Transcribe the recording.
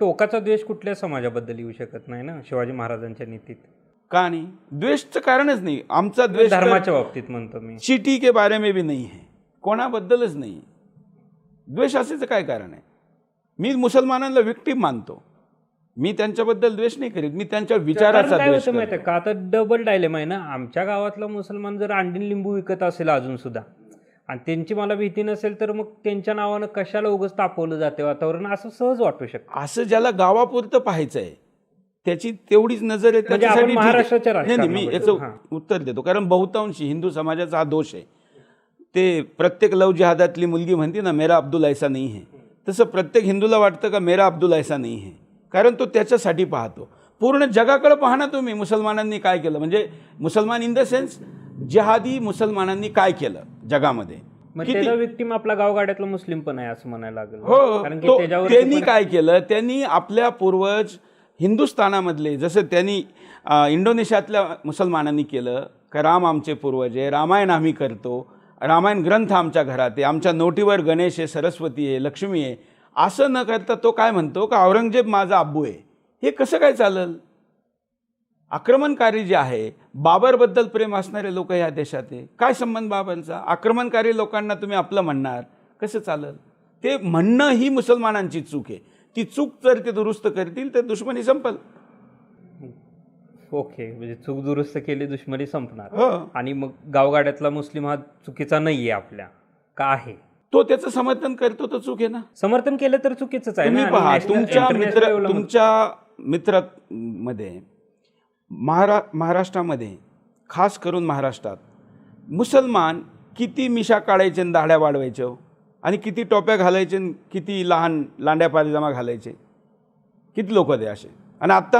टोकाचा द्वेष कुठल्या समाजाबद्दल येऊ शकत नाही ना शिवाजी महाराजांच्या नीतीत? का नहीं? द्वेषचं कारणच नाही. आमचा द्वेष धर्माच्या बाबतीत म्हणतो मी. चीटी के बारे में भी नहीं है कोणाबद्दलच नाही द्वेष असेच काय कारण आहे? मी मुसलमानांना विक्टीम मानतो. मी त्यांच्याबद्दल द्वेष नाही करीत. मी त्यांच्या विचाराचा द्वेष होतं माहिती. का? आता डबल डायलेम आहे ना. आमच्या गावातला मुसलमान जर अंडीन लिंबू विकत असेल अजून सुद्धा आणि त्यांची मला भीती नसेल तर मग त्यांच्या नावानं कशाला उगच तापवलं जाते वातावरण? असं सहज वाटू शकतं. असं ज्याला गावापुरतं पाहायचं आहे त्याची तेवढीच नजर आहे म्हणजे त्याच्यासाठी आहे. महाराष्ट्राच्या नाही, मी याचं. उत्तर देतो. कारण बहुतांशी हिंदू समाजाचा हा दोष आहे. ते प्रत्येक लव जिहादातली मुलगी म्हणते ना मेरा अब्दुल ऐसा नाही है. तसं प्रत्येक हिंदूला वाटतं का मेरा अब्दुल ऐसा नाही है? कारण तो त्याच्यासाठी पाहतो. पूर्ण जगाकडे पाहा ना तुम्ही मुसलमानांनी काय केलं? म्हणजे मुसलमान इन द सेन्स जिहादी मुसलमानांनी काय केलं? जगामध्ये. मग त्याचा आपला गावगाड्यातला मुस्लिम पण आहे असं म्हणायला लागेल. हो कारण की तो- त्याच्यावर त्यांनी काय केलं? त्यांनी आपल्या पूर्वज हिंदुस्थानामधले जसं त्यांनी इंडोनेशियातल्या मुसलमानांनी केलं का राम आमचे पूर्वज आहे रामायण आम्ही करतो रामायण ग्रंथ आमच्या घरात आहे आमच्या नोटीवर गणेश आहे सरस्वती आहे लक्ष्मी आहे असं न करता तो काय म्हणतो? का औरंगजेब माझा अब्बू आहे. हे कसं काय चालल? आक्रमणकारी जे आहे बाबरबद्दल प्रेम असणारे लोक या देशात आहे. काय संबंध बाबांचा? आक्रमणकारी लोकांना तुम्ही आपलं म्हणणार? कसं चालल? ते म्हणणं ही मुसलमानांची चूक आहे. ती चूक जर ते दुरुस्त करतील तर दुश्मनी संपल. ओके म्हणजे चूक दुरुस्त केली दुश्मनी संपणार. हो. आणि मग गावगाड्यातला मुस्लिम हा चुकीचा नाहीये आपल्या का आहे? तो त्याचं समर्थन करतो तर चूक आहे ना? समर्थन केलं तर चुकीचंच आहे तुमच्या मित्र तुमच्या मित्रामध्ये महारा महाराष्ट्रामध्ये खास करून महाराष्ट्रात मुसलमान किती मिशा काढायचे आणि दाढ्या वाढवायचे हो? आणि किती टोप्या घालायचे आणि किती लहान लांड्या पायजमा घालायचे? किती लोक ते असे? आणि आत्ता?